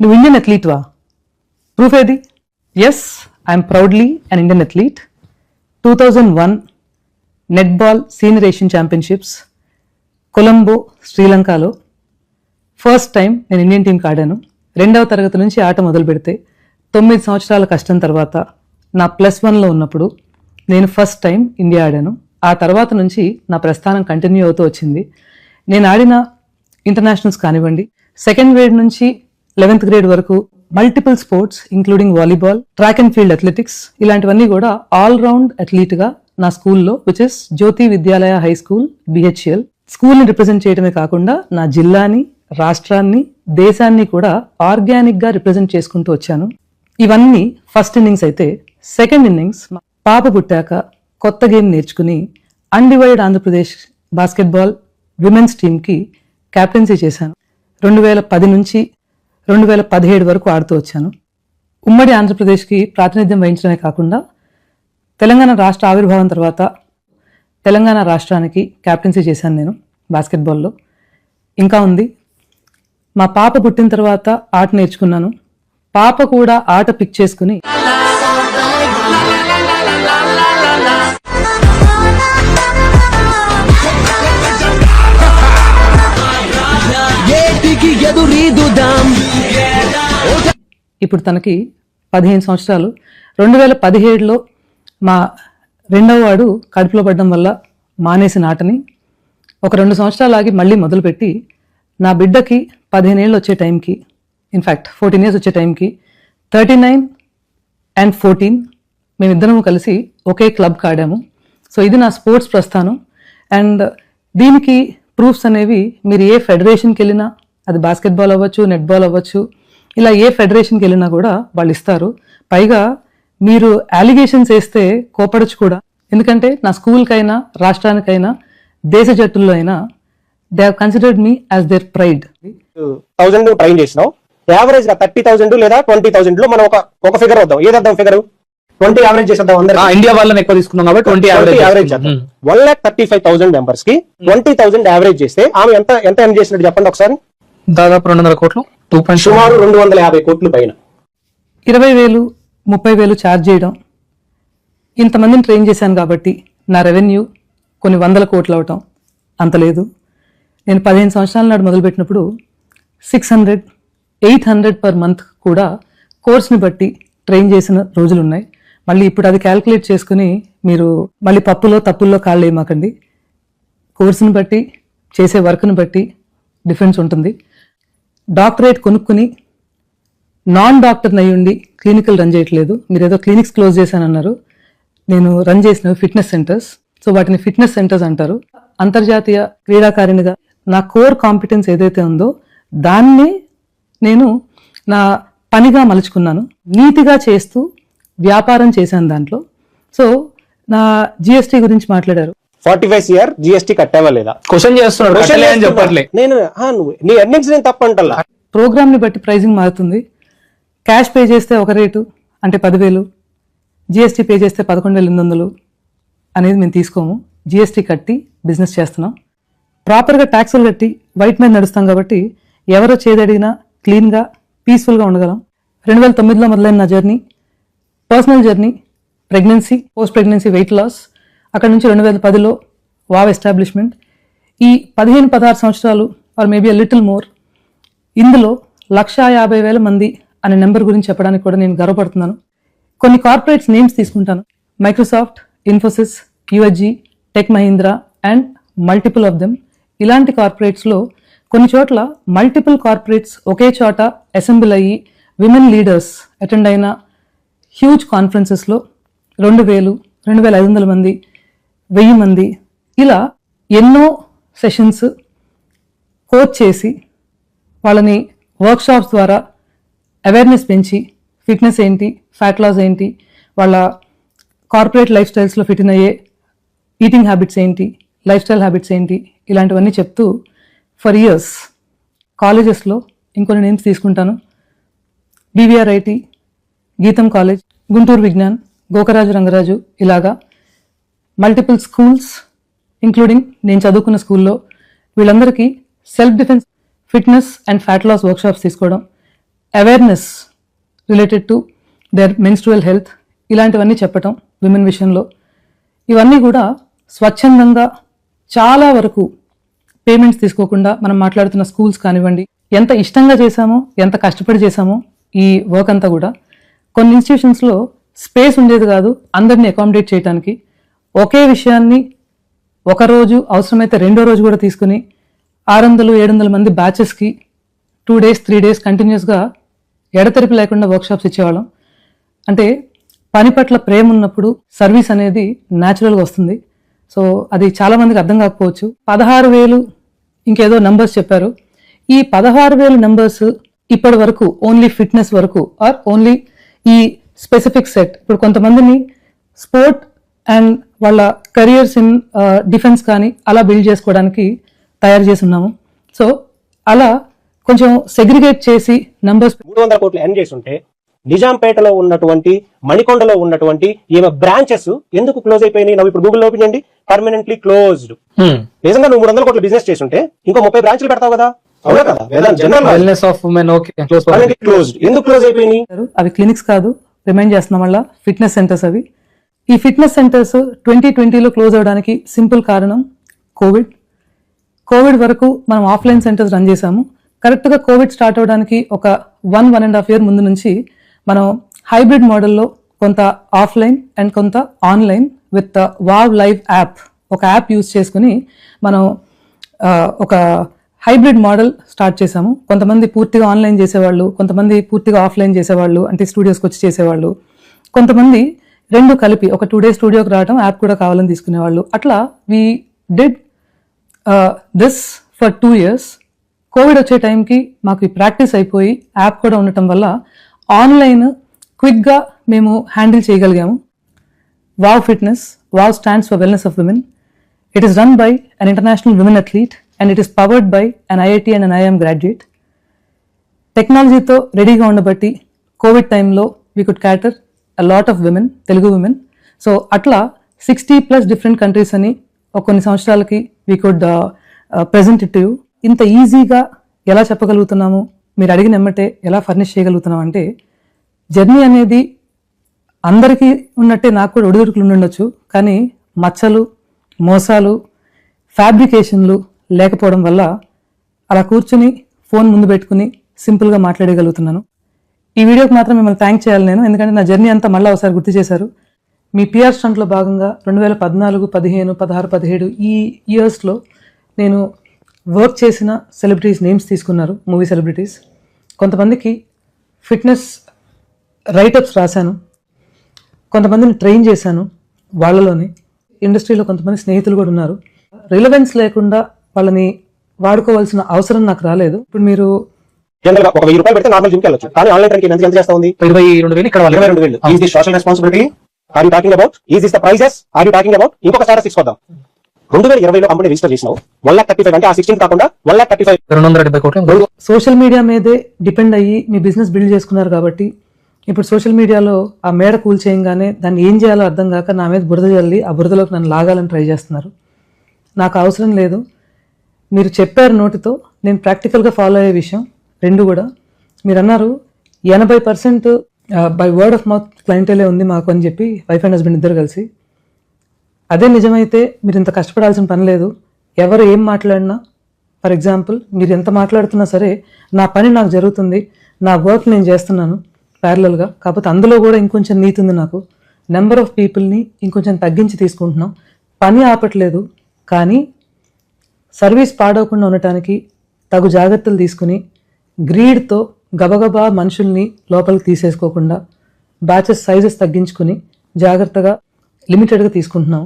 నువ్వు ఇండియన్ అథ్లీట్వా ప్రూఫ్ ఏది? Yes I am proudly an Indian athlete two thousand one netball senior Asian championships Colombo శ్రీలంకలో first time నేను Indian టీంకి ఆడాను. రెండవ తరగతి నుంచి ఆట మొదలు పెడితే తొమ్మిది సంవత్సరాల కష్టం తర్వాత నా ప్లస్ వన్లో ఉన్నప్పుడు నేను ఫస్ట్ టైం ఇండియా ఆడాను. ఆ తర్వాత నుంచి నా ప్రస్థానం కంటిన్యూ అవుతూ వచ్చింది. నేను ఆడిన ఇంటర్నేషనల్స్ కానివ్వండి సెకండ్ గ్రేడ్ నుంచి లెవెన్త్ గ్రేడ్ వరకు multiple sports including volleyball track and field athletics ఇలాంటివన్నీ కూడా ఆల్ రౌండ్ అథ్లీట్గా నా స్కూల్లో which is Jyothi Vidyalaya high school BHEL స్కూల్ని రిప్రజెంట్ చేయడమే కాకుండా నా జిల్లాని రాష్ట్రాన్ని దేశాన్ని కూడా ఆర్గానిక్గా రిప్రజెంట్ చేసుకుంటూ వచ్చాను. ఇవన్నీ ఫస్ట్ ఇన్నింగ్స్ అయితే సెకండ్ ఇన్నింగ్స్ పాప పుట్టాక కొత్త గేమ్ నేర్చుకుని అన్డివైడ్ ఆంధ్రప్రదేశ్ బాస్కెట్బాల్ విమెన్స్ టీంకి క్యాప్టెన్సీ చేశాను. రెండు వేల పది నుంచి రెండు వేల పదిహేడు వరకు ఆడుతూ వచ్చాను. ఉమ్మడి ఆంధ్రప్రదేశ్కి ప్రాతినిధ్యం వహించడమే కాకుండా తెలంగాణ రాష్ట్ర ఆవిర్భావం తర్వాత తెలంగాణ రాష్ట్రానికి క్యాప్టెన్సీ చేశాను నేను బాస్కెట్బాల్లో. ఇంకా ఉంది. మా పాప పుట్టిన తర్వాత ఆట నేర్చుకున్నాను. పాప కూడా ఆట పిక్ చేసుకుని ఎదురీదుదాం ఇప్పుడు తనకి పదిహేను సంవత్సరాలు. రెండు వేల పదిహేడులో మా రెండవ వాడు కడుపులో పడడం వల్ల మానేసిన ఆటని ఒక రెండు సంవత్సరాలు ఆగి మళ్ళీ మొదలుపెట్టి నా బిడ్డకి పదిహేను ఏళ్ళు వచ్చే టైంకి ఇన్ఫ్యాక్ట్ ఫోర్టీన్ ఇయర్స్ వచ్చే టైంకి థర్టీ నైన్ అండ్ ఫోర్టీన్ మేమిద్దరము కలిసి ఒకే క్లబ్కి ఆడాము. సో ఇది నా స్పోర్ట్స్ ప్రస్థానం. అండ్ దీనికి ప్రూఫ్స్ అనేవి మీరు ఏ ఫెడరేషన్కి వెళ్ళినా అది బాస్కెట్బాల్ అవ్వచ్చు నెట్బాల్ అవ్వచ్చు ఇలా ఏ ఫెడరేషన్కి వెళ్ళినా కూడా వాళ్ళు ఇస్తారు. పైగా మీరు అలిగేషన్స్ వేస్తే కోపడచ్చు కూడా. ఎందుకంటే నా స్కూల్కైనా రాష్ట్రానికైనా దేశ జట్టుల్లో అయినా they have considered me as their pride thousand train చేసినావు యావరేజ్గా థర్టీ థౌసండ్ లేదా ట్వంటీ థౌసండ్లో మనం ఒక ఒక ఫిగర్ వద్దాం. ఏదద్దాం ఫిగర్ ట్వంటీ యావరేజ్ చేసేద్దాం అందరికి. ఆ, ఇండియా వాళ్ళని ఎక్కువ తీసుకున్నాం కాబట్టి twenty average one lakh thirty five thousand మెంబర్స్కి ట్వంటీ థౌసండ్ యావరేజ్ చేస్తే ఆమె ఎంత ఎంత ఎర్న్ చేసినట్టు చెప్పండి ఒకసారి. దాదాపు రెండు వందల కోట్లు. టూ పాయింట్ సుమారు రెండు వందల యాభై కోట్ల పైన. ఇరవై వేలు ముప్పై వేలు ఛార్జ్ చేయడం. ఇంతమందిని ట్రైన్ చేశాను కాబట్టి నా రెవెన్యూ కొన్ని వందల కోట్లు అవటం. అంత లేదు. నేను పదిహేను సంవత్సరాల నాడు మొదలుపెట్టినప్పుడు six hundred eight hundred per month కూడా కోర్స్ని బట్టి ట్రైన్ చేసిన రోజులు ఉన్నాయి మళ్ళీ ఇప్పుడు అది క్యాల్కులేట్ చేసుకుని మీరు మళ్ళీ పప్పులో తప్పుల్లో కాళ్ళు వేయమాకండి. కోర్సుని బట్టి చేసే వర్క్ని బట్టి డిఫరెన్స్ ఉంటుంది. డాక్టరేట్ కొనుక్కుని నాన్ డాక్టర్ అయ్యుండి క్లినికల్ రన్ చేయట్లేదు. మీరు ఏదో క్లినిక్స్ క్లోజ్ చేశానన్నారు. నేను రన్ చేసిన ఫిట్నెస్ సెంటర్స్. సో వాటిని ఫిట్నెస్ సెంటర్స్ అంటారు. అంతర్జాతీయ క్రీడాకారిణిగా నా కోర్ కాంపిటెన్స్ ఏదైతే ఉందో దాన్ని నేను నా పనిగా మలుచుకున్నాను. నీతిగా చేస్తూ వ్యాపారం చేశాను దాంట్లో. సో నా జిఎస్టీ గురించి మాట్లాడారు. ఫార్టీ ఫైవ్ సిఆర్ జిఎస్టీ కట్టావా లేదా? క్వశ్చన్ చేస్తున్నాడు కట్టలే అని చెప్పట్లే. నేను ఆ, నువ్వు నీ ఎర్నింగ్స్ నేను తప్పంటల్లా ప్రోగ్రామ్ని బట్టి ప్రైజింగ్ మారుతుంది. క్యాష్ పే చేస్తే ఒక రేటు అంటే పదివేలు. జిఎస్టీ పే చేస్తే పదకొండు వేల ఎనిమిది వందలు అనేది మేము తీసుకోము. జిఎస్టీ కట్టి బిజినెస్ చేస్తున్నాం. ప్రాపర్గా ట్యాక్సులు కట్టి వైట్ మీద నడుస్తాం కాబట్టి ఎవరో చేదడిగినా క్లీన్గా పీస్ఫుల్గా ఉండగలం. రెండు వేల తొమ్మిదిలో మొదలైన నా journey personal journey pregnancy post pregnancy weight loss అక్కడ నుంచి రెండు వేల పదిలో వావ్ ఎస్టాబ్లిష్మెంట్. ఈ పదిహేను పదహారు సంవత్సరాలు or maybe a little more ఇందులో లక్షా యాభై వేల మంది అనే నెంబర్ గురించి చెప్పడానికి కూడా నేను గర్వపడుతున్నాను. కొన్ని కార్పొరేట్స్ నేమ్స్ తీసుకుంటాను. Microsoft Infosys USG tech Mahindra and multiple of them. ఇలాంటి కార్పొరేట్స్లో కొన్ని చోట్ల మల్టిపుల్ కార్పొరేట్స్ ఒకే చోట అసెంబ్ల్ అయ్యి విమెన్ లీడర్స్ అటెండ్ అయిన హ్యూజ్ కాన్ఫరెన్సెస్లో రెండు వేలు రెండు వేల ఐదు వందల మంది వెయ్యి మంది ఇలా ఎన్నో సెషన్స్ కోచ్ చేసి వాళ్ళని వర్క్షాప్స్ ద్వారా అవేర్నెస్ పెంచి ఫిట్నెస్ ఏంటి ఫ్యాట్ లాస్ ఏంటి వాళ్ళ కార్పొరేట్ లైఫ్ స్టైల్స్లో ఫిట్ అయ్యే ఈటింగ్ హ్యాబిట్స్ ఏంటి లైఫ్ స్టైల్ హ్యాబిట్స్ ఏంటి ఇలాంటివన్నీ చెప్తూ ఫర్ ఇయర్స్ కాలేజెస్లో ఇంకొన్ని నేమ్స్ తీసుకుంటాను. బీవీఆర్ఐటి గీతం కాలేజ్ గుంటూరు విజ్ఞాన్ గోకరాజు రంగరాజు ఇలాగా మల్టిపుల్ స్కూల్స్ ఇంక్లూడింగ్ నేను చదువుకున్న స్కూల్లో వీళ్ళందరికీ self defence fitness and fat loss workshops తీసుకోవడం awareness related to their menstrual health ఇలాంటివన్నీ చెప్పటం విమెన్ విషయంలో. ఇవన్నీ కూడా స్వచ్ఛందంగా చాలా వరకు పేమెంట్స్ తీసుకోకుండా మనం మాట్లాడుతున్న స్కూల్స్ కానివ్వండి ఎంత ఇష్టంగా చేశామో ఎంత కష్టపడి చేశామో ఈ వర్క్ అంతా కూడా కొన్ని ఇన్స్టిట్యూషన్స్లో స్పేస్ ఉండేది కాదు అందరినీ అకామిడేట్ చేయడానికి ఒకే విషయాన్ని ఒక రోజు అవసరమైతే రెండో రోజు కూడా తీసుకుని ఆరు వందలు ఏడు వందల మంది బ్యాచెస్కి టూ డేస్ త్రీ డేస్ కంటిన్యూస్గా ఎడతెరిపి లేకుండా వర్క్షాప్స్ ఇచ్చేవాళ్ళం. అంటే పని పట్ల ప్రేమ ఉన్నప్పుడు సర్వీస్ అనేది న్యాచురల్గా వస్తుంది. సో అది చాలామందికి అర్థం కాకపోవచ్చు. పదహారు వేలు ఇంకేదో నంబర్స్ చెప్పారు. ఈ పదహారు వేలు నంబర్స్ ఇప్పటి వరకు ఓన్లీ ఫిట్నెస్ వరకు ఆర్ ఓన్లీ ఈ స్పెసిఫిక్ సెట్ ఇప్పుడు కొంతమందిని స్పోర్ట్ అండ్ వాళ్ళ కెరియర్స్ ఇన్ డిఫెన్స్ కానీ అలా బిల్డ్ చేసుకోవడానికి తయారు చేసి ఉన్నాము సో అలా కొంచెం సెగ్రిగేట్ చేసి నంబర్స్ మూడు వందల కోట్లు ఎన్ చేసి ఉంటే నిజాంపేటలో ఉన్నటువంటి మణికొండలో ఉన్నటువంటి ఈమె బ్రాంచెస్ ఎందుకు క్లోజ్ అయిపోయినాయి? నువ్వు ఇప్పుడు గూగుల్ ఓపెన్ చేయండి. Permanently closed Hmm. నిజంగా నువ్వు మూడు వందల కోట్లు బిజినెస్ చేసి ఉంటే ఇంకో ముప్పై బ్రాంచ్లు పెడతావు కదా? అవునా కదా? General wellness of women okay close closed ఎందుకు క్లోజ్ అయిపోయినాయి? అవి క్లినిక్స్ కాదు రిమైండ్ చేస్తున్నాం వల్ల ఫిట్నెస్ సెంటర్స్ అవి. ఈ ఫిట్నెస్ సెంటర్స్ ట్వంటీ ట్వంటీలో క్లోజ్ అవడానికి సింపుల్ కారణం కోవిడ్ కోవిడ్ వరకు మనం ఆఫ్లైన్ సెంటర్స్ రన్ చేశాము. కరెక్ట్గా కోవిడ్ స్టార్ట్ అవడానికి ఒక one one and half year ముందు నుంచి మనం హైబ్రిడ్ మోడల్లో కొంత ఆఫ్లైన్ అండ్ కొంత ఆన్లైన్ విత్ వావ్ లైవ్ యాప్ ఒక యాప్ యూజ్ చేసుకుని మనం ఒక హైబ్రిడ్ మోడల్ స్టార్ట్ చేశాము. కొంతమంది పూర్తిగా ఆన్లైన్ చేసేవాళ్ళు కొంతమంది పూర్తిగా ఆఫ్లైన్ చేసేవాళ్ళు అంటే స్టూడియోస్కి వచ్చి చేసేవాళ్ళు. కొంతమంది రెండు కలిపి ఒక టూ డేస్ స్టూడియోకి రావడం యాప్ కూడా కావాలని తీసుకునేవాళ్ళు. అట్లా we did this for two years covid వచ్చే టైంకి మాకు ఈ ప్రాక్టీస్ అయిపోయి యాప్ కూడా ఉండటం వల్ల ఆన్లైన్ క్విక్గా మేము హ్యాండిల్ చేయగలిగాము. Wow fitness wow stands for wellness of women it is run by an international women athlete and it is powered by an IIT and an IIM graduate టెక్నాలజీతో రెడీగా ఉండబట్టి కోవిడ్ టైంలో we could cater lot of women Telugu women so అట్లా sixty plus different countries అని ఒక కొన్ని సంవత్సరాలకి we could present it you ఇంత ఈజీగా ఎలా చెప్పగలుగుతున్నాము? మీరు అడిగిన ఎమ్మటే ఎలా ఫర్నిష్ చేయగలుగుతున్నాం అంటే జర్నీ అనేది అందరికీ ఉన్నట్టే నాకు కూడా ఒడిదుడుకులు ఉండొచ్చు కానీ మచ్చలు మోసాలు ఫ్యాబ్రికేషన్లు లేకపోవడం వల్ల అలా కూర్చుని ఫోన్ ముందు పెట్టుకుని సింపుల్గా మాట్లాడగలుగుతున్నాను. ఈ వీడియోకి మాత్రం మిమ్మల్ని థ్యాంక్ చేయాలి నేను. ఎందుకంటే నా జర్నీ అంతా మళ్ళీ ఒకసారి గుర్తు చేశారు. మీ పిఆర్ స్టంట్లో భాగంగా రెండు వేల పద్నాలుగు పదిహేను పదహారు పదిహేడు ఈ ఇయర్స్లో నేను వర్క్ చేసిన సెలబ్రిటీస్ నేమ్స్ తీసుకున్నారు మూవీ సెలబ్రిటీస్ కొంతమందికి ఫిట్నెస్ రైటప్స్ రాశాను. కొంతమందిని ట్రైన్ చేశాను వాళ్ళలోనే. ఇండస్ట్రీలో కొంతమంది స్నేహితులు కూడా ఉన్నారు. రిలవెన్స్ లేకుండా వాళ్ళని వాడుకోవాల్సిన అవసరం నాకు రాలేదు. ఇప్పుడు మీరు జనరల్గా ఒక వెయ్యి రూపాయలు పెడితే నార్మల్ జిమ్కి వెళ్ళొచ్చు. కానీ ఆన్లైన్ ట్రైనింగ్ ఎంత ఎంత చేస్తా ఉంది? ఇరవై రెండు వేలు ఇక్కడ ఇరవై రెండు వేలు. Is the social responsibility are you talking about is this the prizes are you talking about ఇంకొక స్టాటస్ తీసుకోద్దాం. రెండు వేల ఇరవైలో కంపెనీ రిజిస్టర్ చేసినావు. వన్ లాక్ థర్టీ ఫైవ్ అంటే ఆ సిక్స్టీన్ కాకుండా వన్ లాక్ థర్టీ ఫైవ్ రెండు వందల డెబ్బై కోట్లు సోషల్ మీడియా మీదే డిపెండ్ అయ్యి మీ బిజినెస్ బిల్డ్ చేసుకున్నారు కాబట్టి ఇప్పుడు సోషల్ మీడియాలో ఆ మేడ కూల్ చేయంగానే దాన్ని ఏం చేయాలో అర్థం కాక నా మీద బురద చల్లి ఆ బురదలోకి నన్ను లాగాలని ట్రై చేస్తున్నారు. నాకు అవసరం లేదు. మీరు చెప్పారు నోటితో. నేను ప్రాక్టికల్గా ఫాలో అయ్యే విషయం. రెండు కూడా. మీరు అన్నారు ఎనభై percent by word of mouth క్లయింటేలే ఉంది మాకు అని చెప్పి వైఫ్ అండ్ హస్బెండ్ ఇద్దరు కలిసి. అదే నిజమైతే మీరు ఇంత కష్టపడాల్సిన పని లేదు. ఎవరు ఏం మాట్లాడినా ఫర్ ఎగ్జాంపుల్ మీరు ఎంత మాట్లాడుతున్నా సరే నా పని నాకు జరుగుతుంది నా వర్క్ నేను చేస్తున్నాను ప్యారలల్గా కాకపోతే అందులో కూడా ఇంకొంచెం నీతి ఉంది నాకు. నెంబర్ ఆఫ్ పీపుల్ని ఇంకొంచెం తగ్గించి తీసుకుంటున్నాం. పని ఆపట్లేదు కానీ సర్వీస్ పాడవకుండా ఉండటానికి తగు జాగ్రత్తలు తీసుకుని గ్రీడ్తో గబగబా మనుషుల్ని లోపలికి తీసేసుకోకుండా బ్యాచెస్ సైజెస్ తగ్గించుకుని జాగ్రత్తగా లిమిటెడ్గా తీసుకుంటున్నాం.